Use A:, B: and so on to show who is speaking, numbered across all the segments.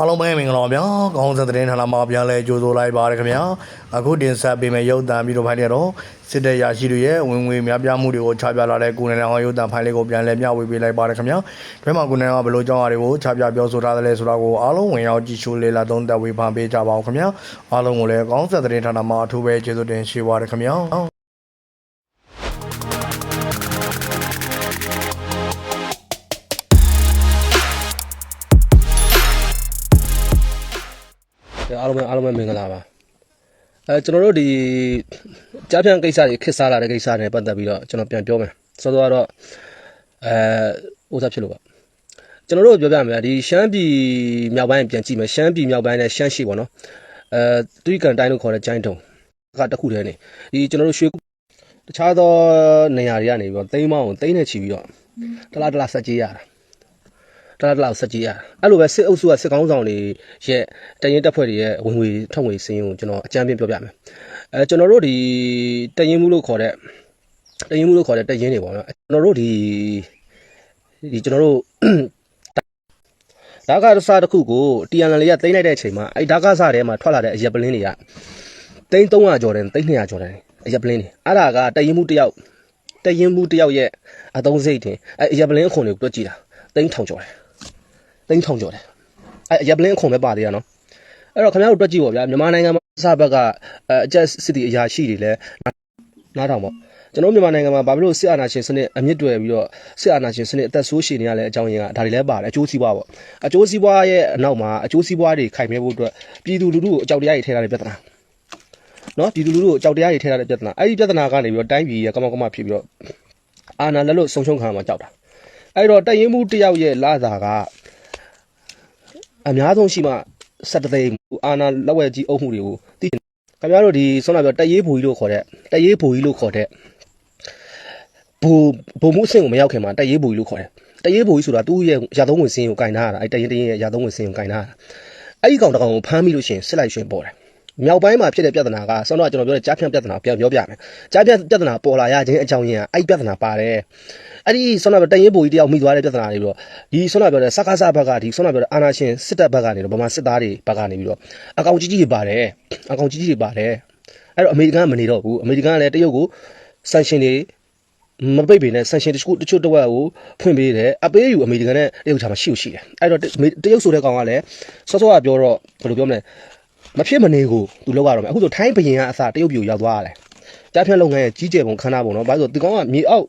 A: အားလုံးပဲမင်္ဂလာပါဗျာကောင်းစံသတင်းဌာနမှာပြန်လဲကြိုဆိုလိုက်ပါရခင်ဗျာအခုတင်ဆက်ပေးမယ့်ရုပ်သံပြီးတော့ဖိုင်တွေတော့စစ်တပ်ရရှိတွေရဲ့ဝင်ငွေများပြားမှုတွေကိုချပြလာတဲ့ကိုယ်နဲ့အောင်ရုပ်သံဖိုင်လေးကိုပြန်လဲမျှဝေပေးလိုက်ပါရခင်ဗျာဒီမှာကိုယ်နဲ့ကဘယ်လိုကြောင်းအရာတွေကိုချပြပြောဆိုထားသလဲဆိုတာကိုအားလုံးဝင်ရောက်ကြည့်ရှုလေ့လာသုံးသပ်ဝေဖန်ပေးကြပါဦးခင်ဗျာအားလုံးကိုလည်းကောင်းစံသတင်းဌာနမှာအထူးပဲကျေးဇူးတင်ရှိပါရခင်ဗျာ
B: အဲအားလုံးပဲအားလုံးပဲမင်္ဂလာပါအဲကျွန်တော်တို့ဒီကြားပြန်ကိစ္စတွေခစ်စားလာတဲ့ကိစ္စတွေနဲ့ပတ်သက်ပြီးတော့ကျွန်တော်ပြန်ပြောမယ်စောစောကတော့အဲဥစားဖြစ်လို့ပါကျွန်တော်တို့ပြောပြမယ်ဒီရှမ်းပြည်မြောက်ပိုင်းပြန်ကြည့်မယ်ရှမ်းပြည်မြောက်ပိုင်းနဲ့ရှမ်းရှိပေါ့နော်အဲတူကန်တိုင်းလို့ခေါ်တဲ့ကျိုင်းတုံကတစ်ခုတည်းနေဒီကျွန်တော်တို့ရွှေတခြားသောနေရာတွေကနေပြီးတော့သိမ်းမောင်းကိုသိမ်းနေချီပြီးတော့တလားတလားဆက်ကြေးရတာ တလားတလားဆက်ကြည့်ရတာအဲ့လိုပဲစစ်အုပ်စုကစစ်ကောင်းဆောင်တွေရဲ့တရင်တပ်ဖွဲ့တွေရဲ့ဝင်ငွေထွက်ငွေစင်းကိုကျွန်တော်အကြမ်းပြပြောပြမယ်အဲကျွန်တော်တို့ဒီတရင်မှုလို့ခေါ်တဲ့တရင်မှုလို့ခေါ်တဲ့တရင်တွေပေါ့နော်ကျွန်တော်တို့ဒီဒီကျွန်တော်တို့ဒါကစားတစ်ခုကို TNL လေးကသိမ်းလိုက်တဲ့အချိန်မှာအဲ့ဒါကစားထဲမှာထွက်လာတဲ့အရက်ပလင်းတွေကသိန်း300ကျော်တယ်သိန်း200ကျော်တယ်အရက်ပလင်းတွေအဲ့ဒါကတရင်မှုတစ်ယောက်တရင်မှုတစ်ယောက်ရဲ့အသုံးစိတ်တင်အဲ့အရက်ပလင်းအခွန်တွေကိုတွက်ကြည့်တာသိန်း1000ကျော်တယ် သိန်းထောင်ကျော်တယ်အဲရပလင်းအခွန်ပဲပါသေးရနော်အဲ့တော့ခင်ဗျားတို့တွက်ကြည့်ပါဗျာမြန်မာနိုင်ငံမှာစဘက်ကအအကျက်စစ်တီအရာရှိတွေလဲနားထောင်ပေါ့ကျွန်တော်မြန်မာနိုင်ငံမှာဘာဖြစ်လို့စစ်အာဏာရှင်စနစ်အမြင့်တွယ်ပြီးတော့စစ်အာဏာရှင်စနစ်အသက်ဆိုးရှည်နေရလဲအကြောင်းရင်းကဒါတွေလဲပါတယ်အကျိုးစီးပွားပေါ့အကျိုးစီးပွားရဲ့အနောက်မှာအကျိုးစီးပွားတွေခိုင်မြဲဖို့အတွက်ပြည်သူလူထုကိုအကြောက်တရားတွေထည့်ထားတဲ့ပြဿနာနော်ပြည်သူလူထုကိုအကြောက်တရားတွေထည့်ထားတဲ့ပြဿနာအဲ့ဒီပြဿနာကနေပြီးတော့တိုင်းပြည်ရဲ့ကမောက်ကမဖြစ်ပြီးတော့အာဏာလက်လို့ဆုံရှုံခံမှာကြောက်တာအဲ့တော့တရင်မှုတယောက်ရဲ့လာသာက အများဆုံးရှိမှ7သိန်းအာနာလက်ဝဲကြီးအုပ်မှုတွေကိုသိခင်ဗျားတို့ဒီဆွမ်းလာပြောတရေးဘူကြီးလို့ခေါ်တဲ့တရေးဘူကြီးလို့ခေါ်တဲ့ဘူဘူမှုအဆင့်ကိုမရောက်ခင်မှာတရေးဘူကြီးလို့ခေါ်တယ်တရေးဘူကြီးဆိုတာသူ့ရဲ့ရာသုံးဝင်စင်းကိုကင်ထားရတာအဲ့တရင်တရင်ရဲ့ရာသုံးဝင်စင်းကိုကင်ထားရတာအဲ့ဒီကောင်တစ်ကောင်ကိုဖမ်းမိလို့ရှိရင်စစ်လိုက်ရှင်ပေါ်တယ် မြောက်ပိုင်းမှာဖြစ်တဲ့ပြဿနာကဆောင်းတော့ကျွန်တော်ပြောတဲ့ကြားဖြန့်ပြဿနာကိုပြန်ပြောပြမယ်ကြားဖြန့်ပြဿနာပေါ်လာရခြင်းအကြောင်းရင်းကအဲ့ဒီပြဿနာပါတယ်အဲ့ဒီဆောင်းတော့တရင်ဘူကြီးတယောက်မိသွားတဲ့ပြဿနာတွေပြီးတော့ဒီဆောင်းတော့ပြောတဲ့စကားစဘက်ကဒီဆောင်းတော့ပြောတဲ့အာနာရှင်စစ်တပ်ဘက်ကနေတော့ဗမာစစ်သားတွေဘက်ကနေပြီးတော့အကောင်ကြီးကြီးတွေပါတယ်အကောင်ကြီးကြီးတွေပါတယ်အဲ့တော့အမေရိကန်ကမနေတော့ဘူးအမေရိကန်ကလည်းတရုတ်ကိုဆန်ရှင်တွေမပိတ်ပေနဲ့ဆန်ရှင်တချို့တချို့တစ်ဝက်ကိုဖွင့်ပေးတယ်အပေးယူအမေရိကန်နဲ့တရုတ်ချာမှာရှိလို့ရှိတယ်အဲ့တော့တတရုတ်ဆိုတဲ့ကောင်ကလည်းစောစောကပြောတော့ဘယ်လိုပြောမလဲ မဖြစ်မနေကိုသူလောက်ရတော့မယ်အခုဆိုထိုင်းဘရင်ကအစတရုတ်ပြည်ကိုရောက်သွားရတယ်ကြားဖြတ်လုပ်ငန်းရဲ့ကြီးကျယ်ပုံခန်းနာပုံနော်ဘာလို့ဆိုဒီကောင်ကမြေအောက်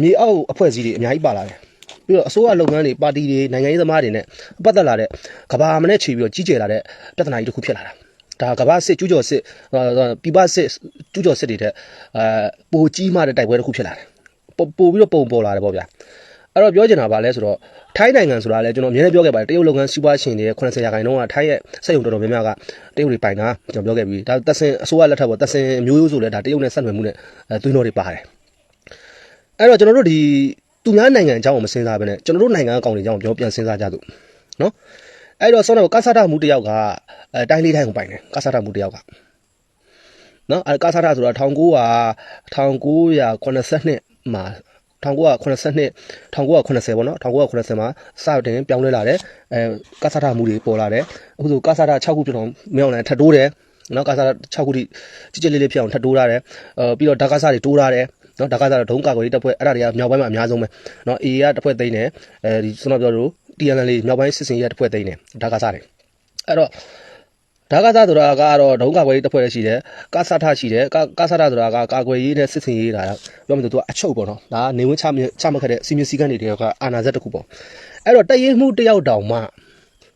B: မြေအောက်အဖွဲ့အစည်းတွေအများကြီးပါလာတယ်ပြီးတော့အစိုးရလုပ်ငန်းတွေပါတီတွေနိုင်ငံရေးသမားတွေနဲ့ပတ်သက်လာတဲ့ကဘာမနဲ့ခြေပြီးတော့ကြီးကျယ်လာတဲ့ပြဿနာကြီးတစ်ခုဖြစ်လာတာဒါကဘာစစ်ကျူးကျော်စစ်ပြပစစ်ကျူးကျော်စစ်တွေတဲ့အဲပိုကြီးမှတဲ့တိုက်ပွဲတစ်ခုဖြစ်လာတယ်ပိုပိုပြီးတော့ပုံပေါ်လာတယ်ပေါ့ဗျာအဲ့တော့ပြောချင်တာဗာလဲဆိုတော့ ထိုင်းနိုင်ငံဆိုတာလဲကျွန်တော်အမြဲတမ်းပြောခဲ့ပါတယ်တရုတ်လုပ်ငန်းစီးပွားရှင်တွေရဲ့80ရာခိုင်နှုန်းကထိုင်းရဲ့စက်ရုံတော်တော်များများကတရုတ်တွေပိုင်တာကျွန်တော်ပြောခဲ့ပြီးဒါတက်စင်အစိုးရလက်ထက်ပေါ့တက်စင်မျိုးရိုးဆိုလဲဒါတရုတ်နဲ့ဆက်နွယ်မှုနဲ့အဲသွင်းတော်တွေပါတယ်အဲ့တော့ကျွန်တော်တို့ဒီသူများနိုင်ငံအကြောင်းကိုမစင်စားဘဲနဲ့ကျွန်တော်တို့နိုင်ငံအကောင်တွေအကြောင်းပြောပြန်စဉ်းစားကြသူနော်အဲ့တော့ဆောင်းတော့ကာဆာတာမှုတယောက်ကအဲတိုင်းလေးတိုင်းကိုပိုင်တယ်ကာဆာတာမှုတယောက်ကနော်အဲကာဆာတာဆိုတာ1900 1982မှာ 1982 1980ပေါ့နော်1980မှာစတင်ပြောင်းလဲလာတယ်အဲကာဆာတာမှုတွေပေါ်လာတယ်အခုဆိုကာဆာတာ6ခုပြအောင်မြောင်းလိုက်ထပ်တိုးတယ်နော်ကာဆာတာ6ခုတိကြည်ကြည်လေးလေးဖြစ်အောင်ထပ်တိုးထားတယ်အဲပြီးတော့ဒါကာဆာတွေတိုးထားတယ်နော်ဒါကာဆာတော့ဒုံးကာကွယ်ရေးတပ်ဖွဲ့အဲ့ဒါတွေကမြောက်ပိုင်းမှာအများဆုံးပဲနော် AA ကတပ်ဖွဲ့သိမ်းတယ်အဲဒီကျွန်တော်ပြောလို့ TNL လေးမြောက်ပိုင်းစစ်စင်ရေးတပ်ဖွဲ့သိမ်းတယ်ဒါကာဆာတွေအဲ့တော့ ဒါကစားဆိုတာကတော့ဒုံကာကွယ်ရေးတပ်ဖွဲ့လည်းရှိတယ်ကာဆာထရှိတယ်ကာကာဆာထဆိုတာကကာကွယ်ရေးနဲ့စစ်စင်ရေးတာပြောမှဆိုသူကအချုပ်ပေါ့နော်ဒါကနေဝင်ချမချမခက်တဲ့စီမင်းစည်းကမ်းတွေတည်းကအာနာဇက်တစ်ခုပေါ့အဲ့တော့တရင်မှုတယောက်တောင်မှ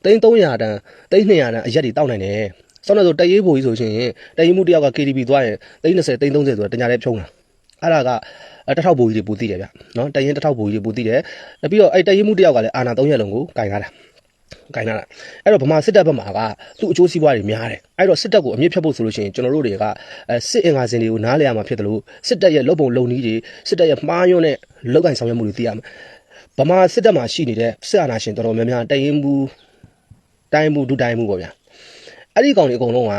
B: သိန်း300တန်သိန်း200တန်အရက်တွေတောက်နိုင်တယ်ဆောင်းလို့ဆိုတရေးဘူကြီးဆိုရှင်တရင်မှုတယောက်က KTV သွားရင်သိန်း20သိန်း30ဆိုတော့တညာလေးဖြုံးတာအဲ့ဒါကတထောက်ဘူကြီးတွေပူသိတယ်ဗျနော်တရင်တထောက်ဘူကြီးတွေပူသိတယ်ပြီးတော့အဲ့တရင်မှုတယောက်ကလည်းအာနာ300လုံးကိုကင်လာတာ ကင်လာတာအဲ့တော့ဗမာစစ်တပ်ဘက်မှာကသူ့အကျိုးစီးပွားတွေများတယ်အဲ့တော့စစ်တပ်ကိုအမြင့်ဖြတ်ဖို့ဆိုလို့ရှိရင်ကျွန်တော်တို့တွေကအဲစစ်အင်္ဂါစင်တွေကိုနားလည်ရမှာဖြစ်တယ်လို့စစ်တပ်ရဲ့လုပ်ပုံလုပ်နည်းတွေစစ်တပ်ရဲ့မှားယွင်းတဲ့လောက်ကင်ဆောင်ရွက်မှုတွေသိရမှာဗမာစစ်တပ်မှာရှိနေတဲ့စစ်အာဏာရှင်တော်တော်များများတရင်မှုတိုင်းမှုဒုတိုင်းမှုပေါ့ဗျာအဲ့ဒီကောင်တွေအကုန်လုံးက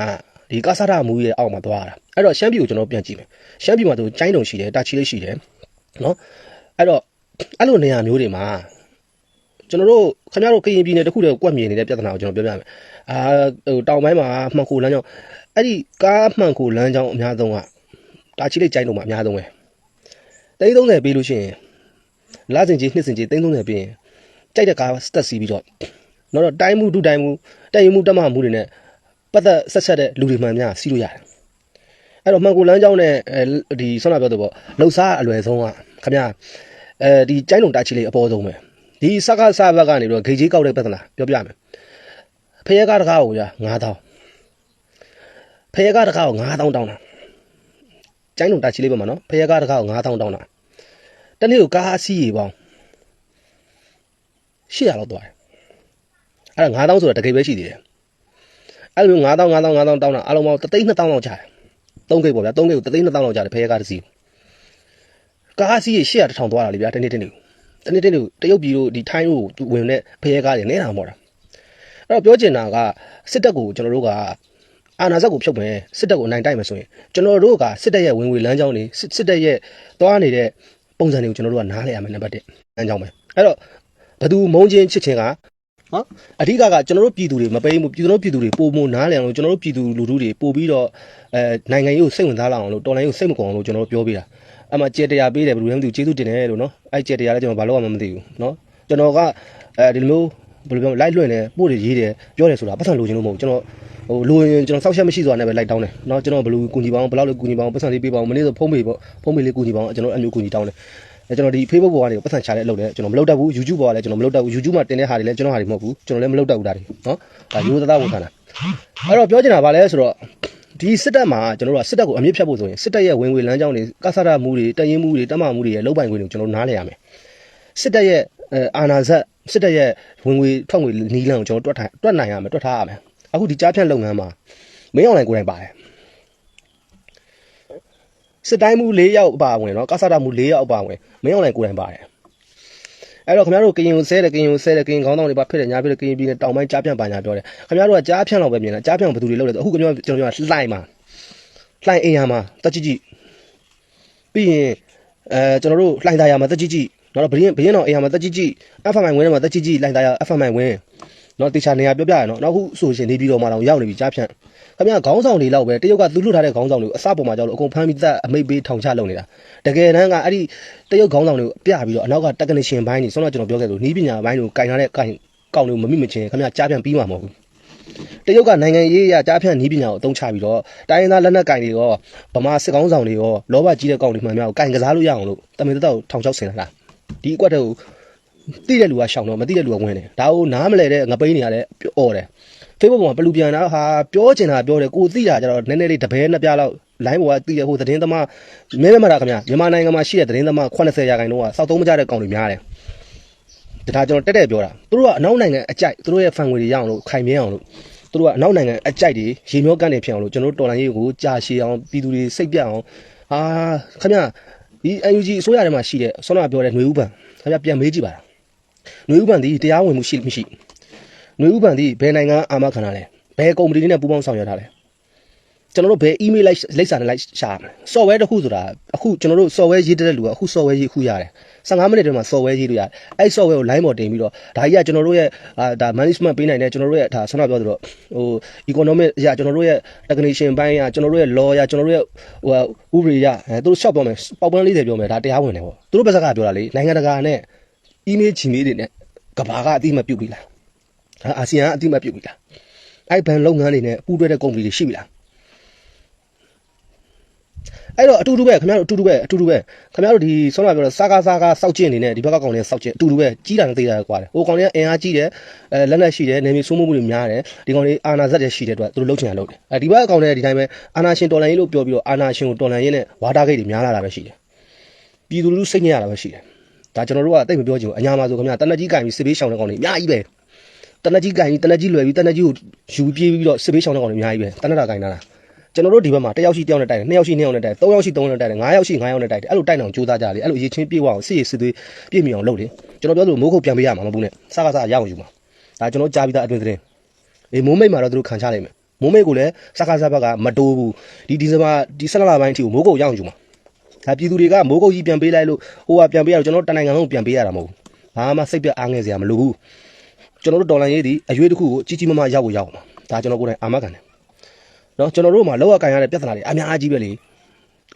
B: ဒီကာဆာဒမူရဲ့အောက်မှာသွားတာအဲ့တော့ရှမ်းပြည်ကိုကျွန်တော်ပြန်ကြည့်မယ်ရှမ်းပြည်မှာသူကျိုင်းတုံရှိတယ်တာချီလေးရှိတယ်နော်အဲ့တော့အဲ့လိုနေရာမျိုးတွေမှာ ကျွန်တော်တို့ခင်ဗျားတို့ကရင်ပြည်နယ်တစ်ခုတည်းကွက်မြင်နေတဲ့ပြဿနာကိုကျွန်တော်ပြောပြမယ်အာဟိုတောင်ပိုင်းမှာမှန်ခိုလမ်းကြောင်းအဲ့ဒီကားမှန်ခိုလမ်းကြောင်းအများဆုံးကတာချီလိတ်ကျိုင်းတို့မှာအများဆုံးပဲတိန်း30ပေးလို့ရှိရင်လာစင်ကြီးနှစ်စင်ကြီးတိန်း30ပေးရင်ကြိုက်တဲ့ကားစတက်စီးပြီးတော့တော့တော့တိုင်းမှုဒုတိုင်းမှုတိုက်ရင်မှုတက်မှမှုတွေနဲ့ပတ်သက်ဆက်ဆက်တဲ့လူတွေမှန်များစီးလို့ရတယ်အဲ့တော့မှန်ကိုလမ်းကြောင်းနဲ့အဲဒီဆွမ်းနာပြောတော့ပေါ့လှုပ်ရှားအလွယ်ဆုံးကခင်ဗျာအဲဒီကျိုင်းလုံးတာချီလိတ်အပေါ်ဆုံးပဲ ဒီစကားစဘက်ကနေပြီးတော့ဂေကြီးကောက်တဲ့ပြဿနာပြောပြမယ်ဖရဲကားတကားကိုကြာ9000ဖရဲကားတကားကို9000တောင်းတာကျိုင်းလုံးတာချီလေးပဲမှာနော်ဖရဲကားတကားကို9000တောင်းတာတနေ့ကိုကားအစီးရေပေါင်း800လောက်သွားတယ်အဲ့ဒါ9000ဆိုတာတကယ်ပဲရှိသေးတယ်အဲ့လို9000 9000 9000တောင်းတာအလုံးပေါင်း3000 2000လောက်ကြာတယ်၃ဂိတ်ပေါ့ဗျာ၃ဂိတ်ကို3000 2000လောက်ကြာတယ်ဖရဲကားတစ်စီးကားအစီးရေ800 1000သွားတာလေဗျာတနေ့တနေ့ကို တနေ့တနေ့တရုတ်ပြည်တို့ဒီထိုင်းတို့ဝင်တဲ့ဖရဲကားတွေနေတာမဟုတ်တာအဲ့တော့ပြောချင်တာကစစ်တပ်ကိုကျွန်တော်တို့ကအာဏာစက်ကိုဖြုတ်မယ်စစ်တပ်ကိုအနိုင်တိုက်မယ်ဆိုရင်ကျွန်တော်တို့ကစစ်တပ်ရဲ့ဝင်ငွေလမ်းကြောင်းတွေစစ်စစ်တပ်ရဲ့သွားနေတဲ့ပုံစံတွေကိုကျွန်တော်တို့ကနားလည်ရမယ်နံပါတ်1လမ်းကြောင်းပဲအဲ့တော့ဘသူမုံချင်းချစ်ချင်းကနော်အဓိကကကျွန်တော်တို့ပြည်သူတွေမပိဘူးပြည်သူတို့ပြည်သူတွေပုံမနားလည်အောင်လို့ကျွန်တော်တို့ပြည်သူလူထုတွေပို့ပြီးတော့အဲနိုင်ငံရေးကိုစိတ်ဝင်စားလာအောင်လို့တော်လိုင်းကိုစိတ်မကုန်အောင်လို့ကျွန်တော်တို့ပြောပေးတာ အမှကျေတရားပေးတယ်ဘယ်လိုလဲမသိဘူးကျေးဇူးတင်တယ်လို့နော်အဲ့ကျေတရားလည်းကျွန်တော်ဘာလို့မှမသိဘူးနော်ကျွန်တော်ကအဲဒီလိုမျိုးဘယ်လိုပြောမလဲလိုက်လွှင့်တယ်ပို့တယ်ရေးတယ်ပြောတယ်ဆိုတာပတ်စံလိုချင်လို့မဟုတ်ဘူးကျွန်တော်ဟိုလိုရင်ကျွန်တော်စောက်ချက်မရှိဆိုတာနဲ့ပဲလိုက်တောင်းတယ်နော်ကျွန်တော်ဘယ်လိုကူညီပါအောင်ဘယ်လောက်လဲကူညီပါအောင်ပတ်စံလေးပေးပါအောင်မနေ့ဆိုဖုန်းမေပေါ့ဖုန်းမေလေးကူညီပါအောင်ကျွန်တော်အမျိုးကူညီတောင်းတယ်အဲကျွန်တော်ဒီ Facebook ပေါ်ကနေပတ်စံချတဲ့အလုပ်လည်းကျွန်တော်မလုပ်တတ်ဘူး YouTube ပေါ်ကလည်းကျွန်တော်မလုပ်တတ်ဘူး YouTube မှာတင်တဲ့ဟာတွေလည်းကျွန်တော်ဟာတွေမဟုတ်ဘူးကျွန်တော်လည်းမလုပ်တတ်ဘူးဒါတွေနော်ဒါရိုးသားသားဝန်ခံတာအဲ့တော့ပြောချင်တာဗာလဲဆိုတော့ ဒီစစ်တပ်မှာကျွန်တော်တို့ကစစ်တပ်ကိုအမြင့်ဖြတ်ဖို့ဆိုရင်စစ်တပ်ရဲ့ဝင်ငွေလမ်းကြောင်းတွေကဆရမှုတွေတရင်မှုတွေတမမှုတွေရဲ့လောက်ပိုင်ခွင့်တွေကိုကျွန်တော်တို့နားလည်ရမယ်စစ်တပ်ရဲ့အဲအာဏာဇက်စစ်တပ်ရဲ့ဝင်ငွေထွက်ငွေနီးလန်းကိုကျွန်တော်တို့တွက်ထားတွက်နိုင်ရမယ်တွက်ထားရမယ်အခုဒီကြားဖြတ်လုပ်ငန်းမှာမင်းအောင်လိုင်ကိုယ်တိုင်ပါတယ်စစ်တိုင်းမှု၄ယောက်အပါဝင်เนาะကဆရမှု၄ယောက်အပါဝင်မင်းအောင်လိုင်ကိုယ်တိုင်ပါတယ် အဲ့တော့ခင်ဗျားတို့ကရင်ကိုဆဲတယ်ကရင်ကိုဆဲတယ်ကရင်ခေါင်းဆောင်တွေပါဖြစ်တယ်ညာဖြစ်တယ်ကရင်ပြည်နယ်တောင်ပိုင်းကြားဖြန့်ပါညာပြောတယ်ခင်ဗျားတို့ကကြားဖြန့်လောက်ပဲမြင်တာကြားဖြန့်ဘယ်သူတွေလုပ်လဲဆိုအခုကျွန်တော်ကျွန်တော်ပြောလှိုင်းမှာလှိုင်းအိမ်ယာမှာတက်ကြည့်ကြည့်ပြီးရင်အဲကျွန်တော်တို့လှိုင်းသားယာမှာတက်ကြည့်ကြည့်နောက်တော့ဘရင်ဘရင်တော်အိမ်ယာမှာတက်ကြည့်ကြည့် FM ဝင်းထဲမှာတက်ကြည့်ကြည့်လှိုင်းသားယာ FM ဝင်းနော်တေချာနေရာပြောပြရနော်နောက်ခုဆိုရှင်နေပြီးတော့မှတော့ရောက်နေပြီကြားဖြန့် ခင်ဗျားခေါင်းဆောင်တွေလောက်ပဲတရုတ်ကသူ့လွတ်ထားတဲ့ခေါင်းဆောင်တွေကိုအစပေါ်မှာကြောက်လို့အကုန်ဖမ်းပြီးသက်အမိတ်ပေးထောင်ချလုပ်နေတာတကယ်တမ်းကအဲ့ဒီတရုတ်ခေါင်းဆောင်တွေကိုပြပြီးတော့အနောက်က technician ဘိုင်းကြီးဆောင်းတော့ကျွန်တော်ပြောခဲ့သလိုနီးပညာဘိုင်းတွေကိုကင်ထားတဲ့ကင်ကောင်းတွေကိုမမိမချင်းခင်ဗျားကြားဖြန့်ပြီးမှာမဟုတ်ဘူးတရုတ်ကနိုင်ငံရေးအရကြားဖြန့်နီးပညာကိုအသုံးချပြီးတော့တိုင်းရင်းသားလက်နက်ကင်တွေရောဗမာစစ်ကောင်းဆောင်တွေရောလောဘကြီးတဲ့ကောင်တွေမှန်များကိုကင်ကစားလို့ရအောင်လို့တမင်သက်သက်ကိုထောင်ချောက်ဆင်လာတာဒီအကွက်တွေကိုသိတဲ့လူကရှောင်တော့မသိတဲ့လူကဝင်တယ်ဒါကိုနားမလဲတဲ့ငပိန်းတွေကလည်းအော်တယ် Facebook ပေါ်မှာဘလူပြန်တာဟာပြောချင်တာပြောတယ်ကိုသိတာကြတော့နည်းနည်းလေးတပည့်နှစ်ပြားလောက် line ပေါ်ကသိရဟိုသတင်းသမားမဲမဲမတာခင်ဗျမြန်မာနိုင်ငံမှာရှိတဲ့သတင်းသမား80ရာခိုင်နှုန်းကစောက်သုံးမကြတဲ့ကောင်တွေများတယ်ဒါကျွန်တော်တက်တက်ပြောတာသူတို့ကအနောက်နိုင်ငံအကြိုက်သူတို့ရဲ့ဖန်ငွေတွေရအောင်လို့ခိုင်မြဲအောင်လို့သူတို့ကအနောက်နိုင်ငံအကြိုက်တွေရေမျောကန့်နေဖြစ်အောင်လို့ကျွန်တော်တို့တော်လိုင်းရေးကိုကြာရှည်အောင်ပြည်သူတွေစိတ်ပြတ်အောင်ဟာခင်ဗျဒီ UNG အစိုးရထဲမှာရှိတဲ့ဆောနာပြောတဲ့ຫນွေဥပံခင်ဗျပြန်မေးကြည့်ပါလားຫນွေဥပံဒီတရားဝင်မှုရှိမရှိ ຫນွေဥပံဒီဘယ်နိုင်ငံအာမခံတာလဲဘယ်ကုမ္ပဏီတွေနဲ့ပူးပေါင်းဆောင်ရွက်တာလဲကျွန်တော်တို့ဘယ် email လိုက်လိပ်စာနဲ့လိုက်ရှာရမလဲ software တစ်ခုဆိုတာအခုကျွန်တော်တို့ software ရေးတဲ့လူကအခု software ရေးခုရတယ်15မိနစ်တည်းမှာ software ရေးလို့ရတယ်အဲ့ software ကို line ပေါ်တင်ပြီးတော့ဒါကြီးကကျွန်တော်တို့ရဲ့အာဒါ management ပေးနိုင်တယ်ကျွန်တော်တို့ရဲ့ဒါဆန္ဒပြောသလိုဟို economic အရကျွန်တော်တို့ရဲ့ technician ဘိုင်းရကျွန်တော်တို့ရဲ့ law ရကျွန်တော်တို့ရဲ့ဟိုဥပဒေရအဲသူတို့ shop ပြောမယ်ပေါက်ပန်း40ပြောမယ်ဒါတရားဝင်တယ်ပေါ့သူတို့ဘက်ကပြောတာလေနိုင်ငံတကာနဲ့ email ချီမေးတွေနဲ့ကဘာကအတိမပြုတ်ပြီလား ဒါအာဆီယံကအတိမတ်ပြုတ်ပြီလားအဲ့ဘန်လုပ်ငန်းတွေနဲ့ပူးတွဲတဲ့ကုမ္ပဏီတွေရှိပြီလားအဲ့တော့အတူတူပဲခင်ဗျားတို့အတူတူပဲအတူတူပဲခင်ဗျားတို့ဒီဆောင်းလာပြောတော့စားကားစားကားစောက်ကျင်နေနဲ့ဒီဘက်ကကောင်တွေကစောက်ကျင်အတူတူပဲကြီးတာနဲ့သေးတာကွာတယ်ဟိုကောင်တွေကအင်အားကြီးတယ်အဲလက်လက်ရှိတယ်နေမီစိုးမိုးမှုတွေများတယ်ဒီကောင်တွေအာနာဇက်တွေရှိတဲ့အတွက်သူတို့လှုပ်ချင်တာလှုပ်တယ်အဲဒီဘက်ကကောင်တွေကဒီတိုင်းပဲအာနာရှင်တော်လန်ရေးလို့ပြောပြီးတော့အာနာရှင်ကိုတော်လန်ရေးနဲ့ဝါတာဂိတ်တွေများလာတာပဲရှိတယ်ပြည်သူလူထုစိတ်ညစ်ရတာပဲရှိတယ်ဒါကျွန်တော်တို့ကတိတ်မပြောချင်ဘူးအညာမှာဆိုခင်ဗျာတနက်ကြီးကင်ပြီးစစ်ပေးရှောင်တဲ့ကောင်တွေအများကြီးပဲ တနက်ကြီးကင်ကြီးတနက်ကြီးလွယ်ပြီးတနက်ကြီးကိုယူပြေးပြီးတော့စစ်ပေးရှောင်းတဲ့ကောင်တွေအများကြီးပဲတနက်တာကင်တာလားကျွန်တော်တို့ဒီဘက်မှာတစ်ယောက်ရှိတစ်ယောက်နဲ့တိုက်တယ်နှစ်ယောက်ရှိနှစ်ယောက်နဲ့တိုက်တယ်သုံးယောက်ရှိသုံးယောက်နဲ့တိုက်တယ်ငါးယောက်ရှိငါးယောက်နဲ့တိုက်တယ်အဲ့လိုတိုက်အောင်ကြိုးစားကြတယ်အဲ့လိုအရေးချင်းပြေးဝအောင်စစ်ရစစ်သွေးပြေးမိအောင်လုပ်တယ်ကျွန်တော်ပြောလို့မိုးခုတ်ပြန်ပေးရမှာမဟုတ်ဘူးနဲ့စကားစားရအောင်ယူမှာဒါကျွန်တော်ကြားပြီးသားအတွင်သတင်းအေးမိုးမိတ်မှာတော့သူတို့ခံချလိုက်မယ်မိုးမိတ်ကိုလည်းစကားစားဘက်ကမတိုးဘူးဒီဒီဇင်ဘာဒီဆက်လလာပိုင်းအထိကိုမိုးကုတ်ရအောင်ယူမှာဒါပြည်သူတွေကမိုးကုတ်ကြီးပြန်ပေးလိုက်လို့ဟိုကပြန်ပေးရတော့ကျွန်တော်တနိုင်ငံလုံးပြန်ပေးရတာမဟုတ်ဘူးဘာမှစိတ်ပြတ်အားငယ်စရာမလိုဘူး ကျွန်တော်တို့တော်လန်ရေးဒီအရွေးတစ်ခုကိုကြီးကြီးမားမားရောက်ကိုရောက်အောင်ဒါကျွန်တော်ကိုယ်တိုင်အာမခံတယ်နော်ကျွန်တော်တို့မှာလောက်ရကန်ရတဲ့ပြဿနာတွေအများကြီးပဲလေ